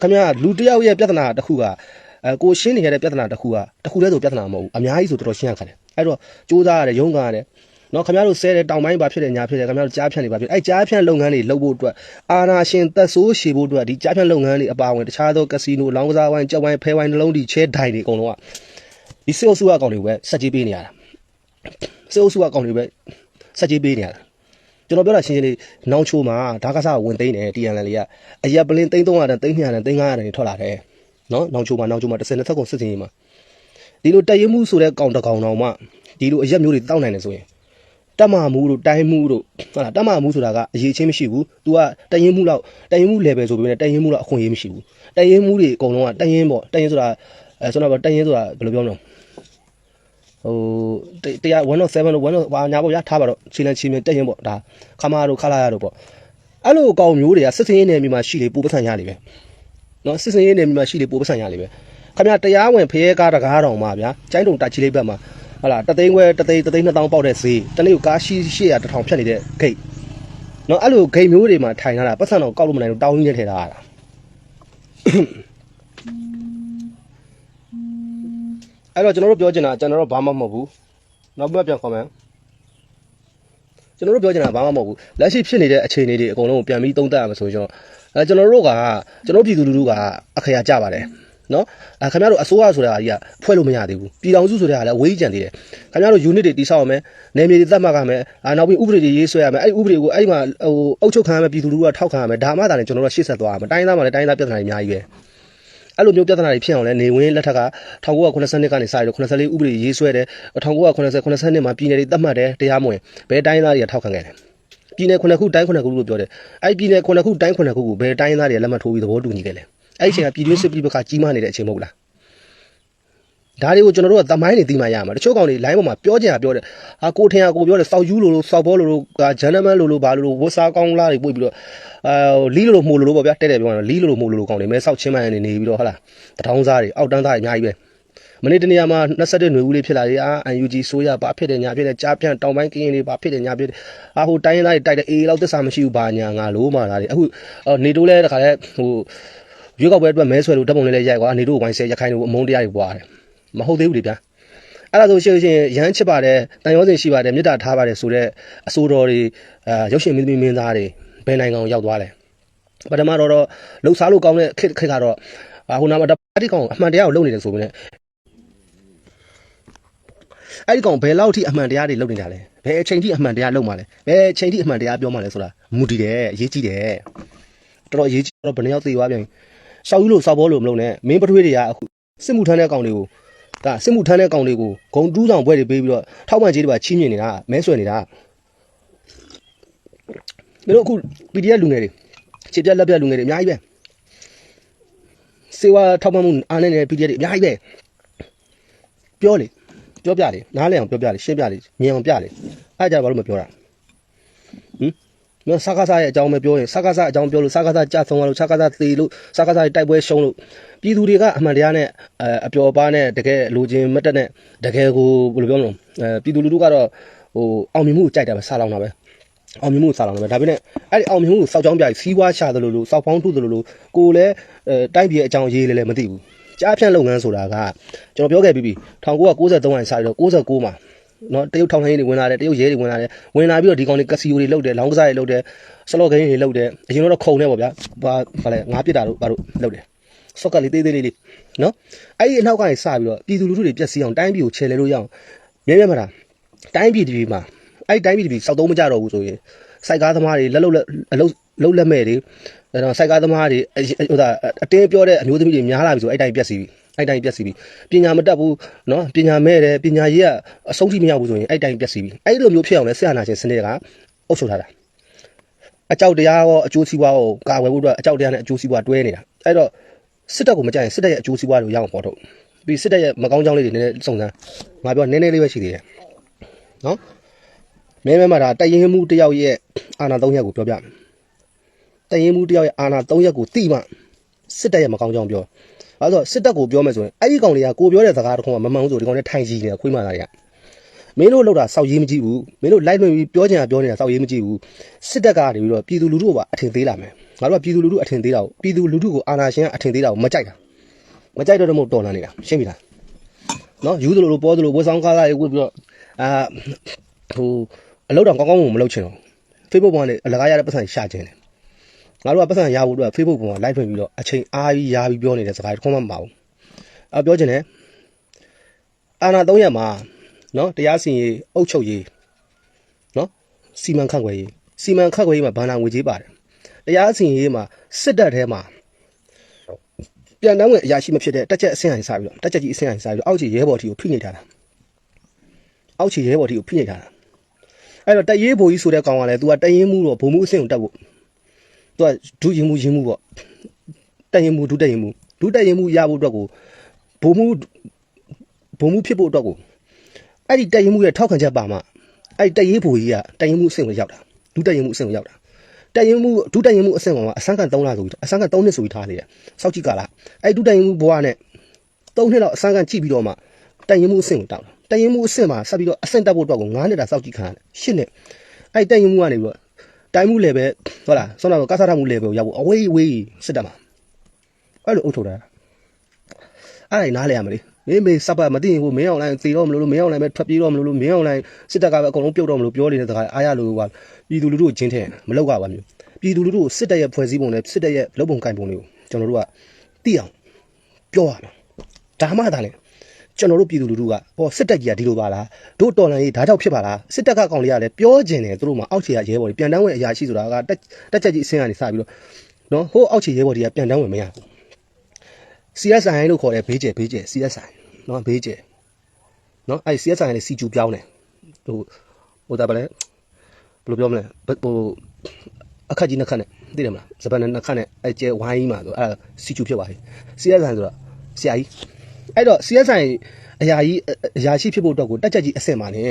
B: ခင်ဗျာလူတစ်ယောက်ရဲ့ပြဿနာတစ်ခုကအဲကိုရှင်းနေရတဲ့ပြဿနာတစ်ခုကတစ်ခုတည်းဆိုပြဿနာမဟုတ်ဘူးအများကြီးဆိုတော်တော်ရှင်းရခါတယ်အဲ့တော့စူးစမ်းရတယ်ရုန်းကန်ရတယ်နော်ခင်ဗျားတို့ဆဲတဲ့တောင်ပိုင်းဘာဖြစ်တယ်ညာဖြစ်တယ်ခင်ဗျားတို့ကြားဖြန့်နေဘာဖြစ်အဲ့ကြားဖြန့်လုပ်ငန်းတွေလုပ်ဖို့အတွက်အာနာရှင်သက်ဆိုးရှည်ဖို့အတွက်ဒီကြားဖြန့်လုပ်ငန်းတွေအပါအဝင်တခြားသောကက်စီနိုလောင်းကစားဝိုင်းကြောက်ဝိုင်းဖဲဝိုင်းနှလုံးတီချဲဒိုင်တွေအကုန်လုံးကဒီစေအုပ်စုအကောင်တွေကိုပဲဆက်ကြီးပေးနေရတာ စေအုပ်စုအကောင်တွေပဲဆက်ကြီးပေးနေရတာကျွန်တော်ပြောတာရှင်းရှင်းလေးနောင်ချိုမှာဒါကစားဝင်သိမ်းတယ် TNL လေးကအရက်ပလင်းသိန်း300တန်သိန်း200တန်သိန်း900တန်ထွက်လာတယ်နော်နောင်ချိုမှာနောင်ချိုမှာ30 20ခုစစ်စင်ရေးမှာဒီလိုတက်ရင်မှုဆိုတဲ့ကောင်တကောင်တော်မှဒီလိုအရက်မျိုးတွေတောက်နိုင်တယ်ဆိုရင်တက်မာမှုတို့တိုင်းမှုတို့ဟုတ်လားတက်မာမှုဆိုတာကအရေးချင်းမရှိဘူး။ तू ကတရင်မှုလောက်တရင်မှု level ဆိုပေမဲ့တရင်မှုလောက်အခွင့်အရေးမရှိဘူး။တရင်မှုတွေအကုန်လုံးကတရင်ပေါ့တရင်ဆိုတာအဲဆိုတော့တရင်ဆိုတာဘယ်လိုပြောမလဲ။ ဟိုတရား107လို့1ဘာညာပေါ့ဗျာထားပါတော့ခြေလမ်းခြေမြင်တရင်ပေါ့ဒါခမားတို့ခလာရတို့ပေါ့အဲ့လိုအကောင်မျိုးတွေကစစ်စင်းရင်းနယ်မြေမှာရှိလေပူပဆန်ရလေပဲ။နော်စစ်စင်းရင်းနယ်မြေမှာရှိလေပူပဆန်ရလေပဲ။ခင်ဗျာတရားဝင်ဖရဲကားတကားတော်မှာဗျာကျိုင်းတုံတက်ချီလေးဘက်မှာဟလာတသိန်းခွဲတသိန်းတသိန်း2000ပေါက်တဲ့ဈေးတနေ့ကိုကားရှိ800 1000ဖြတ်နေတဲ့ဂိတ်နော်အဲ့လိုဂိတ်မျိုးတွေမှာထိုင်ထားတာပတ်စံတော့ကောက်လို့မနိုင်ဘူးတောင်းကြီးနဲ့ထည့်ထားရတာ အဲ့တော့ကျွန်တော်တို့ပြောချင်တာကျွန်တော်တို့ဘာမှမဟုတ်ဘူးနောက်ပြပြန်ခေါ်မယ်ကျွန်တော်တို့ပြောချင်တာဘာမှမဟုတ်ဘူးလက်ရှိဖြစ်နေတဲ့အခြေအနေတွေအကုန်လုံးကိုပြန်ပြီးသုံးသပ်ရမှာဆိုရင်အဲကျွန်တော်တို့ကကျွန်တော်ပြည်သူလူထုကအခရာကြပါတယ်နော်အဲခင်ဗျားတို့အစိုးရဆိုတာကြီးကဖွဲ့လို့မရသေးဘူးပြည်တော်စုဆိုတာကလည်းဝေးကြံသေးတယ်ခင်ဗျားတို့ unit တွေတိစောက်ရမယ်နယ်မြေတွေသတ်မှတ်ရမယ်အာနောက်ပြီးဥပဒေတွေရေးဆွဲရမယ်အဲ့ဒီဥပဒေကိုအဲ့ဒီမှာဟိုအုပ်ချုပ်ခံရမယ်ပြည်သူလူထုကထောက်ခံရမယ်ဒါမှသာလေကျွန်တော်တို့ရှေ့ဆက်သွားရမယ်တိုင်းသားမှလည်းတိုင်းသားပြဿနာတွေအများကြီးပဲ အဲ့လိုမျိုးပြဿနာတွေဖြစ်အောင်လဲနေဝင်းလက်ထက်က1990နှစ်ကနေစပြီးတော့94ဥပဒေရေးဆွဲတယ်1990 90နှစ်မှာပြည်နယ်တွေသတ်မှတ်တယ်တရားမဝင်ဘယ်တိုင်းသားတွေကထောက်ခံခဲ့တယ်ပြည်နယ်ခုနှစ်ခုတိုင်းခုနှစ်ခုလို့ပြောတယ်အဲ့ဒီပြည်နယ်ခုနှစ်ခုတိုင်းခုနှစ်ခုကိုဘယ်တိုင်းသားတွေကလက်မှတ်ထိုးပြီးသဘောတူညီခဲ့လဲအဲ့ဒီအချိန်ကပြည်တွင်းစစ်ပြည်ပခါကြီးမားနေတဲ့အချိန်မဟုတ်လား ဒါတွေကိုကျွန်တော်တို့ကသမိုင်းနေသိမှရမှာတချို့ကောင်တွေ line ပေါ်မှာပြောကြတာပြောတယ်ဟာကိုထင်ရကိုပြောတယ်စောက်ယူလိုလိုစောက်ဘောလိုလိုဂျန်နမန်လိုလိုဘာလိုလိုဝတ်စားကောင်းလားတွေပို့ပြီးတော့အာလီလိုလိုမှုလိုလိုပေါ့ဗျာတဲ့တဲ့ပြောရင်လီလိုလိုမှုလိုလိုကောင်တွေမဲစောက်ချင်းမှန်နေနေပြီးတော့ဟာလားတထောင်းစားတွေအောက်တန်းသားတွေအများကြီးပဲမနေ့တနေ့မှာ21ຫນွေဦးလေးဖြစ်လာတယ်အာ UNG ဆိုရဘာဖြစ်တယ်ညာဖြစ်တယ်ကြားပြန့်တောင်ပိုင်းကင်းလေးဘာဖြစ်တယ်ညာဖြစ်တယ်အာဟိုတိုင်းရင်းသားတွေတိုက်တယ်အေးလောက်သစ္စာမရှိဘူးဘာညာငါလို့မှလာတယ်အခုနေတိုးလဲတခါလဲဟိုရွေးကောက်ပွဲအတွက်မဲဆွဲလို့ဓာတ်ပုံလေးလေးရိုက်ကွာနေတိုးဝိုင်းဆဲရခိုင်တို့အမုန်းတရားတွေပွားတယ် မဟုတ်သေးဘူးလေဗျာအဲ့ဒါဆိုရှင်ရှင်ရမ်းချစ်ပါတယ်တန်ရောစင်ရှိပါတယ်မေတ္တာထားပါတယ်ဆိုတော့အစိုးတော်တွေအာရုပ်ရှင်မင်းသမီးမင်းသားတွေဘယ်နိုင်ငံကိုရောက်သွားလဲပထမတော့တော့လှုပ်ရှားလို့ကောင်းတဲ့ခက်ခက်ကတော့ဟိုနာမှာတပါတိကောင်အမှန်တရားကိုလုပ်နေတယ်ဆိုပြီးねအဲ့ဒီကောင်ဘယ်လောက်ထိအမှန်တရားတွေလုပ်နေတာလဲဘယ်အချိန်ထိအမှန်တရားလုပ်မှာလဲဘယ်အချိန်ထိအမှန်တရားပြောမှာလဲဆိုတာမူတည်တယ်အရေးကြီးတယ်တော်တော်အရေးကြီးတော့ဘယ်နှယောက်သိသွားပြန်ရှောက်ယူလို့စောက်ဘောလို့မလုပ်နဲ့မင်းပထွေးတွေကအခုစစ်မှုထမ်းတဲ့ကောင်တွေကို ဒါစစ်မှုထမ်းတဲ့ကောင်တွေကိုဂုံတူးဆောင်ဘွဲတွေပေးပြီးတော့ထောက်ပံ့ကြေးတွေပါချီးမြှင့်နေတာမဲဆွဲနေတာမင်းတို့အခု PDF လူငယ်တွေခြေပြက်လက်ပြက်လူငယ်တွေအများကြီးပဲစေဝါထောက်ပံ့မှုအားနေတဲ့ PDF တွေအများကြီးပဲပြောလေပြောပြလေနားလည်အောင်ပြောပြလေရှင်းပြလေမြင်အောင်ပြလေအဲ့ကြဘာလို့မပြောတာဟင် မင်းစကားစားရဲ့အကြောင်းပဲပြောရင်စကားစားအကြောင်းပြောလို့စကားစားကြဆုံးသွားလို့စကားစားသေလို့စကားစားတိုက်ပွဲရှုံးလို့ပြည်သူတွေကအမှန်တရားနဲ့အဲအပျော်ပါနဲ့တကယ်လိုချင်မတက်နဲ့တကယ်ကိုဘယ်လိုပြောမလဲအဲပြည်သူလူထုကတော့ဟိုအောင်မြင်မှုကိုကြိုက်တာပဲစားလောင်တာပဲအောင်မြင်မှုကိုစားလောင်တာပဲဒါပေမဲ့အဲ့ဒီအောင်မြင်မှုကိုစောက်ကြောင်းပြစီးပွားရှာတယ်လို့လို့စောက်ပေါင်းထုတယ်လို့လို့ကိုယ်လည်းအဲတိုက်ပြည်အကြောင်းရေးလေလည်းမသိဘူးကြားဖြန့်လုပ်ငန်းဆိုတာကကျွန်တော်ပြောခဲ့ပြီးပြီ1993ရင်စပြီးတော့69မှာ နော်တရုတ်ထောင်ထိုင်းတွေဝင်လာတယ်တရုတ်ရဲတွေဝင်လာတယ်ဝင်လာပြီးတော့ဒီကောင်တွေကစီယိုတွေလုတ်တယ်လောင်းကစားတွေလုတ်တယ်ဆလော့ဂိမ်းတွေလုတ်တယ်အရင်တော့ခုံနေပေါ့ဗျာဘာဘာလဲငါးပြစ်တာတို့ဘာတို့လုတ်တယ်ဆော့ကလေးသေးသေးလေးလေးနော်အဲ့ဒီအနောက်ကနေစပြီးတော့ပြည်သူလူထုတွေပြက်စီးအောင်တိုင်းပြည်ကိုချယ်လဲလို့ရအောင်မြဲမြဲမလားတိုင်းပြည်ဒီမှာအဲ့တိုင်းပြည်ဒီစောက်သုံးမကြတော့ဘူးဆိုရင်စိုက်ကားသမားတွေလက်လုတ်အလုတ်လုတ်လက်မဲ့တွေအဲ့တော့စိုက်ကားသမားတွေဟိုဒါအတင်းပြောတဲ့အမျိုးသမီးတွေများလာပြီဆိုအဲ့တိုင်းပြက်စီးပြီ အဲ့တိုင်းပြက်စီးပြီပညာမတတ်ဘူးเนาะပညာမဲ့တယ်ပညာရေးကအဆုံးထိမရောက်ဘူးဆိုရင်အဲ့တိုင်းပြက်စီးပြီအဲ့လိုမျိုးဖြစ်အောင်လဲဆရာနာရှင်စနစ်ကအုပ်ချုပ်ထားတာအကြောက်တရားရောအကျိုးစီးပွားကိုကာဝယ်ဖို့အတွက်အကြောက်တရားနဲ့အကျိုးစီးပွားတွဲနေတာအဲ့တော့စစ်တပ်ကိုမကြိုက်ရင်စစ်တပ်ရဲ့အကျိုးစီးပွားတွေကိုရအောင်ပေါ်ထုတ်ပြီးစစ်တပ်ရဲ့မကောင်းကြောင်းလေးတွေနည်းနည်းစုံစမ်းငါပြောနည်းနည်းလေးပဲရှိသေးတယ်နော်မဲမဲမှာဒါတရင်မှုတယောက်ရဲ့အာနာ၃ရက်ကိုပြောပြမယ်တရင်မှုတယောက်ရဲ့အာနာ၃ရက်ကိုတိမှစစ်တပ်ရဲ့မကောင်းကြောင်းပြော ။ အဲဆိုစစ်တပ်ကိုပြောမယ်ဆိုရင်အဲ့ဒီကောင်တွေကကိုပြောတဲ့စကားတစ်ခုမှမမှန်ဘူးဆိုဒီကောင်တွေထိုင်ကြည့်နေတာခွေးမသားတွေကမင်းတို့လောက်တာစောက်ရေးမကြည့်ဘူးမင်းတို့လိုက်လွင်ပြီးပြောချင်တာပြောနေတာစောက်ရေးမကြည့်ဘူးစစ်တပ်ကနေပြီးတော့ပြည်သူလူထုကအထင်သေးလာမယ်ငါတို့ကပြည်သူလူထုအထင်သေးတာကိုပြည်သူလူထုကိုအာဏာရှင်ကအထင်သေးတာကိုမကြိုက်တာမကြိုက်တော့တော့မဟုတ်တော်လာနေတာရှင်းပြီလားနော်ယူသလိုလိုပေါ်သလိုဝတ်ဆောင်ကားလာရေးဝတ်ပြီးတော့အာဟိုအလောက်တော့ကောင်းကောင်းမလုပ်ချင်တော့ Facebook ပေါ်ကနေအလကားရတဲ့ပတ်စံရှာခြင်းတယ် ငါတို့ကပတ်စံရဖို့အတွက် Facebook ပေါ်မှာ live ဖွင့်ပြီးတော့အချိန်အားကြီးရာပြီးပြောနေတဲ့စကားတစ်ခုမှမပါဘူးအပြောချင်တယ်အာနာ၃ရက်မှာနော်တရားစီရင်အုပ်ချုပ်ရေးနော်စီမံခန့်ခွဲရေးစီမံခန့်ခွဲရေးမှာဘာနာငွေကြေးပါတယ်တရားစီရင်ရေးမှာစစ်တပ်ထဲမှာပြန်နှောင်းဝင်အရာရှိမဖြစ်တဲ့တက်ချက်အဆင့်ဟန်စပြီးတော့တက်ချက်ကြီးအဆင့်ဟန်စပြီးတော့အောက်ခြေရဲဘော်တီကိုဖိနှိပ်ထားတာအောက်ခြေရဲဘော်တီကိုဖိနှိပ်ထားတာအဲ့တော့တရေးဘိုလ်ကြီးဆိုတဲ့ကောင်ကလည်း तू ကတရင်မှုတော့ဘုံမှုအဆင့်ကိုတက်ဖို့ तू ကဒုရင်မှုရင်မှုပေါ့တရင်မှုဒုတရင်မှုဒုတရင်မှုရဖို့အတွက်ကိုဘုံမှုဘုံမှုဖြစ်ဖို့အတွက်ကိုအဲ့ဒီတရင်မှုရဲ့ထောက်ခံချက်ပါမှအဲ့ဒီတရေးဘိုလ်ကြီးကတရင်မှုအဆင့်ကိုရောက်တာဒုတရင်မှုအဆင့်ကိုရောက်တာတရင်မှုဒုတရင်မှုအဆင့်ကောင်ကအစမ်းကန်3လဆိုပြီးအစမ်းကန်3နှစ်ဆိုပြီးထားနေတယ်စောက်ကြည့်ကာလာအဲ့ဒီဒုတရင်မှုဘွားနဲ့3နှစ်လောက်အစမ်းကန်ကြည့်ပြီးတော့မှတရင်မှုအဆင့်ကိုတောက်တာတရင်မှုအဆင့်မှာဆက်ပြီးတော့အဆင့်တက်ဖို့အတွက်ကို9နှစ်တာစောက်ကြည့်ခံရတယ်10နှစ်အဲ့တိုင်ရင်မှုကနေပြီးတော့ တိုင်းမှုလေပဲဟုတ်လားဆောင်းတော့ကစားထားမှုလေပဲကိုရောက်ဖို့အဝေးအဝေးစစ်တပ်မှာအဲ့လိုအုပ်ထုတ်တာအဲ့ဒါနားလဲရမလေးမင်းမေစပ်ပတ်မသိရင်ကိုမင်းအောင်လိုင်းသေတော့မလို့လို့မင်းအောင်လိုင်းပဲထွက်ပြေးတော့မလို့လို့မင်းအောင်လိုင်းစစ်တပ်ကပဲအကုန်လုံးပြုတ်တော့မလို့ပြောနေတဲ့စကားအားရလို့ကပြည်သူလူထုကိုချင်းထဲမလောက်ကပါမျိုးပြည်သူလူထုကိုစစ်တပ်ရဲ့ဖွဲ့စည်းပုံနဲ့စစ်တပ်ရဲ့လုပ်ပုံကင်ပုံတွေကိုကျွန်တော်တို့ကသိအောင်ပြောရမှာဒါမှသာလေ ကျွန်တော်တို့ပြည်သူလူထုကဟောစစ်တပ်ကြီးကဒီလိုပါလားတို့တော်လန်ရေးဒါကြောင့်ဖြစ်ပါလားစစ်တပ်ကကောင်လေးကလည်းပြောကျင်တယ်သူတို့မှအောက်ခြေကရဲဘော်တွေပြန်တန်းဝင်အရာရှိဆိုတာကတက်တက်ချက်ကြီးအဆင်းကနေစပြီးတော့နော်ဟိုအောက်ခြေရဲဘော်တွေကပြန်တန်းဝင်မရဘူး CSI လို့ခေါ်တဲ့ဘေးကျဲဘေးကျဲ CSI နော်ဘေးကျဲနော်အဲ့ CSI နဲ့စီကျူပြောင်းတယ်ဟိုဟိုဒါပါလဲဘယ်လိုပြောမလဲဟိုအခက်ကြီးနှစ်ခက်နဲ့သိတယ်မလားဇပန်နဲ့နှစ်ခက်နဲ့အဲ့ကျဲဝိုင်းကြီးမှာဆိုအဲ့ဒါစီကျူဖြစ်သွားပြီ CSI ဆိုတော့ဆရာကြီး အဲ့တော့ CSI အရာကြီးအရာရှိဖြစ်ဖို့အတွက်ကိုတက်ချက်ကြီးအဆင့်မှာနေ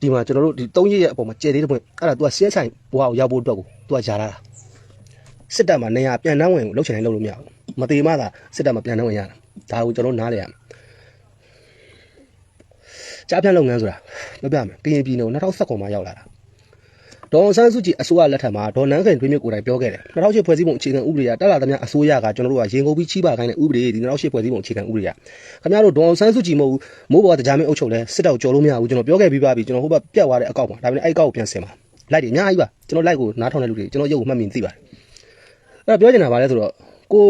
B: ဒီမှာကျွန်တော်တို့ဒီ၃ရက်ရဲ့အပေါ်မှာကျဲသေးတဲ့ပွင့်အဲ့ဒါ तू က CSI ဘွားကိုရောက်ဖို့အတွက်ကို तू ကယာလာတာစစ်တပ်မှာနေရပြန်နှောင်းဝင်ကိုလှုပ်ချင်တိုင်းလှုပ်လို့မရဘူးမသေးမှသာစစ်တပ်မှာပြန်နှောင်းဝင်ရတာဒါကိုကျွန်တော်နားလဲရမယ်ကြားဖြန့်လုပ်ငန်းဆိုတာပြောပြမယ်ပြင်ပြည်နယ်2019မှာရောက်လာတာ ဒေါ်အောင်ဆန်းစုကြည်အစိုးရလက်ထက်မှာဒေါ်နန်းခင်တွင်းမြစ်ကိုယ်တိုင်ပြောခဲ့တယ်2008ဖွဲ့စည်းပုံအခြေခံဥပဒေကတက်လာသမျှအစိုးရကကျွန်တော်တို့ကရင်ကုန်ပြီးချိပါခိုင်းတဲ့ဥပဒေဒီ2008ဖွဲ့စည်းပုံအခြေခံဥပဒေကခင်ဗျားတို့ဒေါ်အောင်ဆန်းစုကြည်မဟုတ်ဘူးမိုးဘော်ကတရားမင်းအုပ်ချုပ်လဲစစ်တောက်ကြော်လို့မရဘူးကျွန်တော်ပြောခဲ့ပြီးပါပြီကျွန်တော်ဟိုဘက်ပြတ်သွားတဲ့အကောက်ပါဒါပေမဲ့အဲ့အကောက်ကိုပြန်ဆင်ပါလိုက်တယ်အများကြီးပါကျွန်တော်လိုက်ကိုနားထောင်တဲ့လူတွေကျွန်တော်ရုပ်ကိုမှတ်မြင်သိပါတယ်အဲ့တော့ပြောချင်တာပါလဲဆိုတော့ကို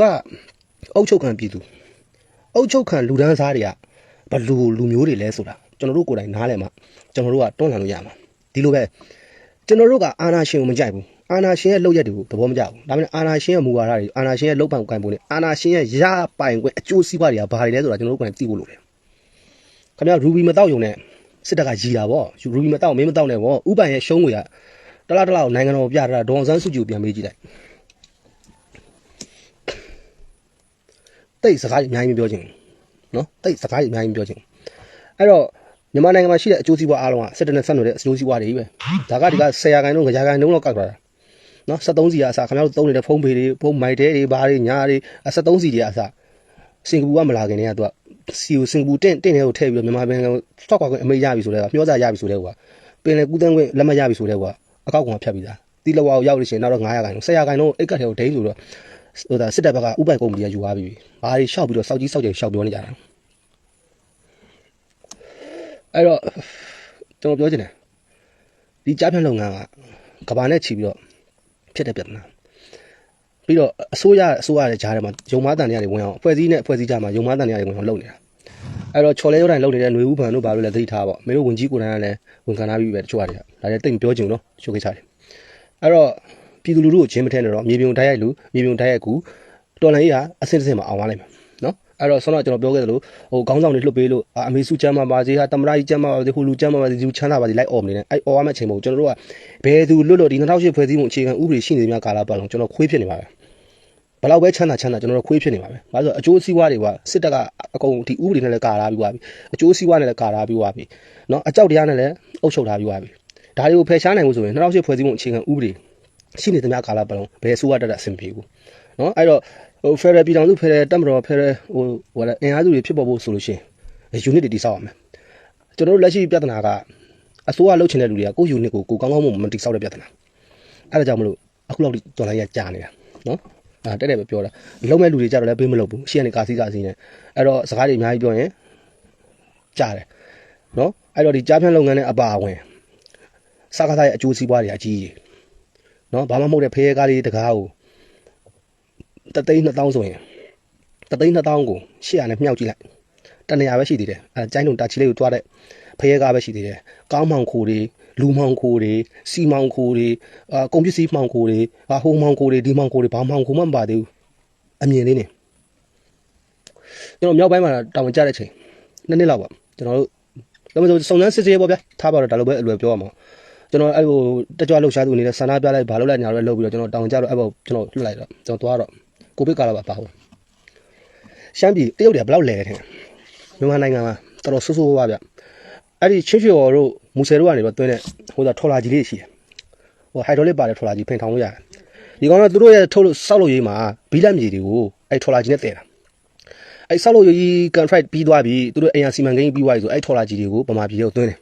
B: ကအုပ်ချုပ်ခံပြည်သူအုပ်ချုပ်ခံလူဒန်းစားတွေကဘလူလူမျိုးတွေလဲဆိုတာကျွန်တော်တို့ကိုယ်တိုင်နားလဲမှာကျွန်တော်တို့ကတွန်းလှန်လို့ရမှာဒီလိုပဲ ကျွန်တော်တို့ကအာနာရှင်ကိုမကြိုက်ဘူးအာနာရှင်ရဲ့လုပ်ရက်တွေကိုသဘောမကျဘူးဒါပေမဲ့အာနာရှင်ရဲ့မူဝါဒတွေအာနာရှင်ရဲ့လုပ်ပိုင်ကိုင်ပုံတွေအာနာရှင်ရဲ့ရပိုင်ခွင့်အကျိုးစီးပွားတွေကဘာတွေလဲဆိုတာကျွန်တော်တို့ကသိဖို့လိုတယ်ခင်ဗျာရူဘီမတော့ယုံနဲ့စစ်တပ်ကရီတာဗောရူဘီမတော့မင်းမတော့နဲ့ဗောဥပိုင်ရဲ့ရှုံးငွေကတလားတလားကိုနိုင်ငံတော်ကိုပြတာဒေါအောင်ဆန်းစုကြည်ကိုပြန်မေးကြည့်လိုက်တိတ်စကားကြီးအများကြီးမပြောချင်ဘူးနော်တိတ်စကားကြီးအများကြီးမပြောချင်ဘူးအဲ့တော့ မြန်မာနိုင်ငံမှာရှိတဲ့အကျိုးစီးပွားအားလုံးကစစ်တပ်နဲ့ဆက်နွယ်တဲ့အကျိုးစီးပွားတွေပဲဒါကဒီက10ရာခိုင်နှုန်းကြာခိုင်နှုန်းလောက်ကောက်သွားတာနော်73စီကအစားခင်ဗျားတို့သုံးနေတဲ့ဖုန်းပေတွေဖုန်းမိုက်တဲတွေဘာတွေညာတွေ73စီတွေအစားစင်ကာပူကမလာခင်တည်းကသူကစီကိုစင်ကာပူတင့်တင့်တဲ့ကိုထည့်ပြီးတော့မြန်မာနိုင်ငံကိုစောက်ကွာခွင့်အမေရပြီဆိုတဲ့ကမျောစာရပြီဆိုတဲ့ကွာပင်လေကူးတန်းခွင့်လက်မရပြီဆိုတဲ့ကွာအကောက်ကောင်ဖြတ်ပြီးသားတီလဝါကိုရောက်လို့ရှိရင်နောက်တော့900ခိုင်နှုန်း1000ခိုင်နှုန်းအိတ်ကတ်ထဲကိုဒိန်းဆိုတော့ဟိုဒါစစ်တပ်ဘက်ကဥပိုင်ကုမ္ပဏီကယူသွားပြီဘာတွေရှောက်ပြီးတော့စောက်ကြီးစောက်ကြိမ်ရှောက်ပြောနေကြတာ အဲ့တော့ကျွန်တော်ပြောချင်တယ်ဒီကြားဖြတ်လုပ်ငန်းကကဘာနဲ့ချီပြီးတော့ဖြစ်တဲ့ပြဿနာပြီးတော့အစိုးရအစိုးရရဲ့ဂျားထဲမှာယုံမားတန်တွေဝင်အောင်အဖွဲ့အစည်းနဲ့အဖွဲ့အစည်းကြားမှာယုံမားတန်တွေဝင်အောင်လုပ်နေတာအဲ့တော့ချော်လဲရုံတိုင်းလုပ်နေတဲ့ຫນွေဦးဖန်တို့ဘာလို့လဲသတိထားပေါ့မင်းတို့ဝင်ကြီးကိုယ်တိုင်ကလည်းဝင်ခံထားပြီးပဲတချို့ဟာတွေကဒါလည်းတိတ်မပြောချင်ဘူးနော်တချို့ကိစ္စတွေအဲ့တော့ပြည်သူလူထုကိုချင်းမထဲနဲ့တော့မြေပြင်တိုက်ရိုက်လူမြေပြင်တိုက်ရိုက်ကူတော်လန်ကြီးကအဆင့်တစ်ဆင့်မှာအောင်သွားနိုင်မှာနော် အဲ့တော့ဆောတော့ကျွန်တော်ပြောခဲ့သလိုဟိုခေါင်းဆောင်တွေလွတ်ပေးလို့အမေစုချမ်းမှာပါစေဟာတမရကြီးချမ်းမှာပါစေဟိုလူချမ်းမှာပါစေဒီချမ်းသာပါစေလိုက်អော်မနေနဲ့အဲ့អော်ရမယ့်အချိန်မှာကျွန်တော်တို့ကဘယ်သူလွတ်လို့ဒီ2008ဖွဲ့စည်းမှုအခြေခံဥပဒေရှိနေများကာလပတ်လုံးကျွန်တော်ခွေးဖြစ်နေပါပဲဘယ်လောက်ပဲချမ်းသာချမ်းသာကျွန်တော်တို့ခွေးဖြစ်နေပါပဲ။ဘာလို့လဲဆိုတော့အကျိုးစီးပွားတွေကစစ်တပ်ကအကုန်ဒီဥပဒေနဲ့လည်းကာထားပြီးသွားပြီ။အကျိုးစီးပွားနဲ့လည်းကာထားပြီးသွားပြီ။နော်အကြောက်တရားနဲ့လည်းအုပ်ချုပ်ထားပြီးသွားပြီ။ဒါတွေကိုဖယ်ရှားနိုင်ဖို့ဆိုရင်2008ဖွဲ့စည်းမှုအခြေခံဥပဒေရှိနေသမျှကာလပတ်လုံးဘယ်အစိုးရတက်တက်အဆင်ပြေဘူး။နော်အဲ့တော့ ဟဟိုဖယ်ရပြည်တော်စုဖယ်ရတက်မတော်ဖယ်ရဟိုဟိုလည်းအင်အားစုတွေဖြစ်ပေါ်ဖို့ဆိုလို့ရှိရင် unit တွေတိစောက်ရမယ်ကျွန်တော်တို့လက်ရှိပြဿနာကအစိုးရလှုပ်ချင်တဲ့လူတွေကကိုယ့် unit ကိုကိုယ်ကောင်းကောင်းမတိစောက်တဲ့ပြဿနာအဲ့ဒါကြောင့်မလို့အခုလောက်တော်လိုက်ရကြာနေတာနော်အာတဲ့တဲ့ပဲပြောတာလုံးမဲ့လူတွေကြတော့လည်းပေးမလုပ်ဘူးရှေ့ကနေကာစီကာစီနေအဲ့တော့စကားတွေအများကြီးပြောရင်ကြားတယ်နော်အဲ့တော့ဒီကြားဖြန့်လုပ်ငန်းနဲ့အပါအဝင်စကားသားရဲ့အကျိုးစီးပွားတွေအကြီးကြီးနော်ဘာမှမဟုတ်တဲ့ဖရဲကားလေးတကားကို တသိန်း2000ဆိုရင်တသိန်း2000ကိုရှေ့ရနဲ့မြှောက်ကြည့်လိုက်တနေရာပဲရှိသေးတယ်အဲကျိုင်းတုံတာချီလေးကိုတွားတဲ့ဖရဲကားပဲရှိသေးတယ်ကောင်းမောင်ခိုတွေလူမောင်ခိုတွေစီမောင်ခိုတွေအာကုန်ပစ္စည်းမောင်ခိုတွေအာဟိုမောင်ခိုတွေဒီမောင်ခိုတွေဘာမောင်ခိုမှမပါသေးဘူးအမြင်လေးနေကျွန်တော်မြောက်ပိုင်းမှာတောင်ကြတဲ့ချိန်နှစ်နှစ်လောက်ပါကျွန်တော်တို့ဒါပေမဲ့စုံစမ်းစစ်ဆေးပေါ့ဗျာထားပါတော့ဒါလိုပဲအလွယ်ပြောရမှာကျွန်တော်အဲ့ဟိုတက်ကြွလှုပ်ရှားသူအနေနဲ့ဆန္ဒပြလိုက်ဘာလို့လဲညာလို့လှုပ်ပြီးတော့ကျွန်တော်တောင်ကြတော့အဲ့ဘောကျွန်တော်လွှတ်လိုက်တော့ကျွန်တော်သွားတော့ ကိုဗစ်ကာလပါပါဟုတ်ရှမ်းပြည်တရုတ်တွေကဘယ်လောက်လဲတဲ့မြန်မာနိုင်ငံမှာတော်တော်ဆိုးဆိုးပါဗျအဲ့ဒီချင်းချော်တို့မူဆယ်တို့ကနေတော့တွင်းတဲ့ဟိုသာထော်လာကြီးလေးရှိတယ်ဟိုဟိုက်ဒရိုလစ်ပါတဲ့ထော်လာကြီးဖိန်ထောင်လို့ရတယ်ဒီကောင်ကသူတို့ရဲ့ထုတ်လို့စောက်လို့ရေးမှာဘီလက်မြေတွေကိုအဲ့ထော်လာကြီးနဲ့တည်တာအဲ့စောက်လို့ရေး contract ပြီးသွားပြီသူတို့အရင်စီမံကိန်းပြီးသွားပြီဆိုအဲ့ထော်လာကြီးတွေကိုဗမာပြည်ကိုတွင်းတယ်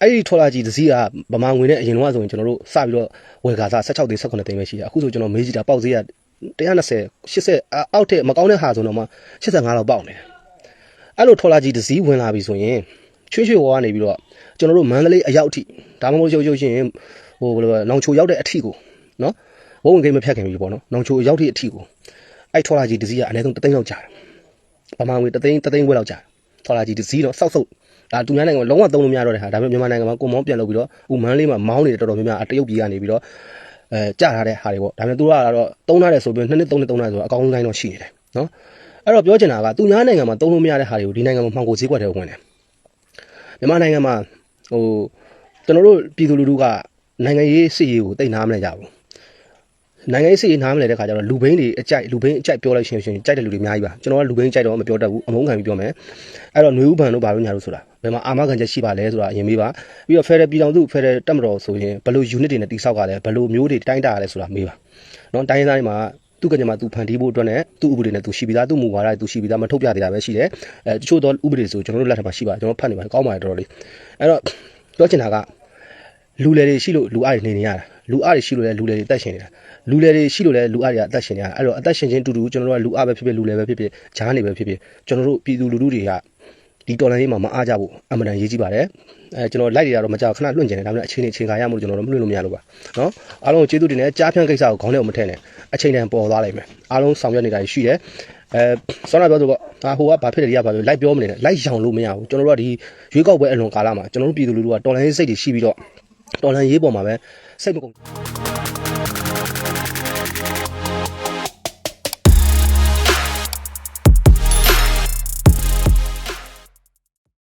B: အဲ့ဒီထော်လာကြီးတစ်စီးကဗမာငွေနဲ့အရင်တော့ဆိုရင်ကျွန်တော်တို့စပြီးတော့ဝယ်ကာစား16သိန်း18သိန်းပဲရှိတယ်အခုဆိုကျွန်တော်မေးကြည့်တာပေါက်ဈေးက 120 80အောက်ထက်မကောင်းတဲ့ဟာဆိုတော့မှ85လောက်ပေါက်နေတယ်အဲ့လိုထော်လာကြီးတစ်စီးဝင်လာပြီဆိုရင်ချွေးချွေဝါကနေပြီးတော့ကျွန်တော်တို့မန္တလေးအရောက်အထိဒါမှမဟုတ်ရုပ်ရုပ်ရှင်ဟိုဘယ်လိုလဲနောင်ချိုရောက်တဲ့အထိကိုနော်ဘုံဝင်ကိန်းမဖြတ်ခင်ပြီပေါ့နော်နောင်ချိုရောက်တဲ့အထိကိုအဲ့ထော်လာကြီးတစ်စီးကအနည်းဆုံး3သိန်းလောက်ကြာတယ်ပမာငွေ3သိန်း3သိန်းခွဲလောက်ကြာတယ်ထော်လာကြီးတစ်စီးတော့စောက်စောက်ဒါသူများနိုင်ငံမှာလုံးဝသုံးလို့မရတော့တဲ့ဟာဒါပေမဲ့မြန်မာနိုင်ငံမှာကိုမောင်းပြန်လုပ်ပြီးတော့ဥမန်းလေးမှာမောင်းနေတယ်တော်တော်များများအတရုတ်ပြည်ကနေပြီးတော့ အဲကြာထားတဲ့ဟာတွေပေါ့ဒါပေမဲ့သူကတော့သုံးထားတယ်ဆိုပြီးနှစ်နှစ်သုံးနှစ်သုံးထားတယ်ဆိုတော့အကောင်းဆုံးတိုင်းတော့ရှိနေတယ်နော်အဲ့တော့ပြောချင်တာကသူများနိုင်ငံမှာသုံးလို့မရတဲ့ဟာတွေကိုဒီနိုင်ငံမှာမှောင်ကိုဈေးကွက်တွေဝင်တယ်မြန်မာနိုင်ငံမှာဟိုကျွန်တော်တို့ပြည်သူလူထုကနိုင်ငံရေးစစ်ရေးကိုတိတ်နားမလဲကြဘူးနိုင်ငံရေးစစ်ရေးနားမလဲတဲ့ခါကျတော့လူဘိန်းတွေအကြိုက်လူဘိန်းအကြိုက်ပြောလိုက်ရှင်ရှင်ကြိုက်တဲ့လူတွေအများကြီးပါကျွန်တော်ကလူဘိန်းကြိုက်တော့မပြောတတ်ဘူးအမုန်းခံပြီးပြောမယ်အဲ့တော့ຫນွေဥပန်တို့ဘာလို့ညာလို့ဆိုတာဘ ယ်မှာအာမခံချက်ရှိပါလဲဆိုတာအရင်မေးပါပြီးတော့ Federal ပြည်ထောင်စု Federal တက်မတော်ဆိုရင်ဘယ်လို unit တွေနဲ့တိစောက်ကလဲဘယ်လိုမျိုးတွေတိုင်းတာရလဲဆိုတာမေးပါနော်တိုင်းရင်းသားတွေမှာသူကညမှာသူဖန်တီးဖို့အတွက်နဲ့သူ့ဥပဒေနဲ့သူရှိပြီးသားသူ့မူဝါဒတွေသူရှိပြီးသားမထုတ်ပြသေးတာပဲရှိတယ်အဲတချို့သောဥပဒေဆိုကျွန်တော်တို့လက်ထက်မှာရှိပါကျွန်တော်ဖတ်နေပါတယ်ကောင်းပါတယ်တော်တော်လေးအဲ့တော့ပြောချင်တာကလူလေတွေရှိလို့လူအားတွေနေနေရတာလူအားတွေရှိလို့လည်းလူလေတွေတက်ရှင်နေတာလူလေတွေရှိလို့လည်းလူအားတွေအသက်ရှင်နေတာအဲ့တော့အသက်ရှင်ခြင်းတူတူကျွန်တော်တို့ကလူအားပဲဖြစ်ဖြစ်လူလေပဲဖြစ်ဖြစ်ဂျားနေပဲဖြစ်ဖြစ်ကျွန်တော်တို့ပြည်သူလူထုတွေက ဒီတော်လန်ရေးမှာမအားကြဘူးအမှန်တန်ရေးကြည့်ပါတယ်အဲကျွန်တော်လိုက်တွေကတော့မကြောက်ခဏလွှင့်ကျင်တယ်ဒါပေမဲ့အချိန်နဲ့အချိန်ခါရမှုကျွန်တော်တို့မလွှင့်လို့မရလို့ပါနော်အားလုံးကိုကျေးဇူးတင်တယ်ကြားဖြန့်ကိစ္စကိုခေါင်းထဲကိုမထည့်နဲ့အချိန်တန်ပေါ်သွားလိမ့်မယ်အားလုံးဆောင်ရွက်နေတာရှိတယ်အဲဆောနာပြောဆိုပေါ့ဒါဟိုကဘာဖြစ်တယ်ဒီကဘာဖြစ်လိုက်ပြောမနေနဲ့လိုက်ရောင်လို့မရဘူးကျွန်တော်တို့ကဒီရွေးကောက်ပွဲအလွန်ကာလမှာကျွန်တော်တို့ပြည်သူလူထုကတော်လန်ရေးစိတ်တွေရှိပြီးတော့တော်လန်ရေးပေါ်မှာပဲစိတ်မကုန်